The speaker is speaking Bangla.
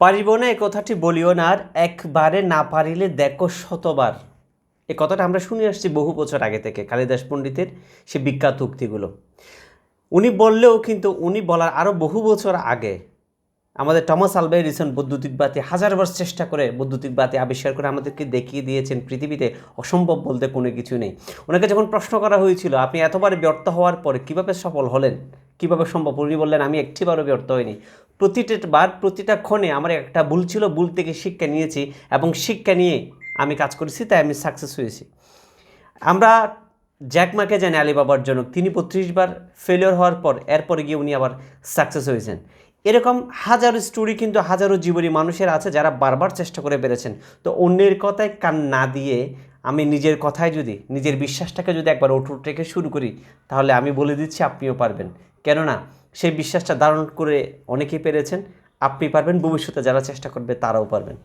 পারিব না, এ কথাটি বলিও না, আর একবারে না পারিলে দেখো শতবার। এ কথাটা আমরা শুনে আসছি বহু বছর আগে থেকে কালিদাস পণ্ডিতের সে বিখ্যাত উক্তিগুলো। উনি বললেও কিন্তু উনি বলার আরও বহু বছর আগে আমাদের টমাস আলবা এডিসন বৈদ্যুতিক বাতি হাজারবার চেষ্টা করে বৈদ্যুতিক বাতি আবিষ্কার করে আমাদেরকে দেখিয়ে দিয়েছেন পৃথিবীতে। অসম্ভব বলতে কোনো কিছু নেই। ওনাকে যখন প্রশ্ন করা হয়েছিল, আপনি এতবার ব্যর্থ হওয়ার পরে কীভাবে সফল হলেন? কীভাবে সম্ভব? উনি বললেন, আমি একটিবারও ব্যর্থ হইনি। প্রতিটা বার, প্রতিটা ক্ষণে আমার একটা ভুল ছিল, ভুল থেকে শিক্ষা নিয়েছি এবং শিক্ষা নিয়ে আমি কাজ করেছি, তাই আমি সাকসেস হয়েছি। আমরা জ্যাকমাকে জানি আলিবাবার জনক, তিনি বত্রিশ বার ফেলিওর হওয়ার পর, এরপরে গিয়ে উনি আবার সাকসেস হয়েছেন। এরকম হাজারো স্টোরি কিন্তু হাজারো জীবনী মানুষের আছে যারা বারবার চেষ্টা করে পেরেছেন তো অন্যের কথায় কান না দিয়ে আমি নিজের কথায় যদি, নিজের বিশ্বাসটাকে যদি একবার অটুট রেখে শুরু করি, তাহলে আমি বলে দিচ্ছি আপনিও পারবেন। কেননা সেই বিশ্বাসটা ধারণ করে অনেকেই পেরেছেন। আপনি পারবেন ভবিষ্যতে যারা চেষ্টা করবে তারাও পারবেন।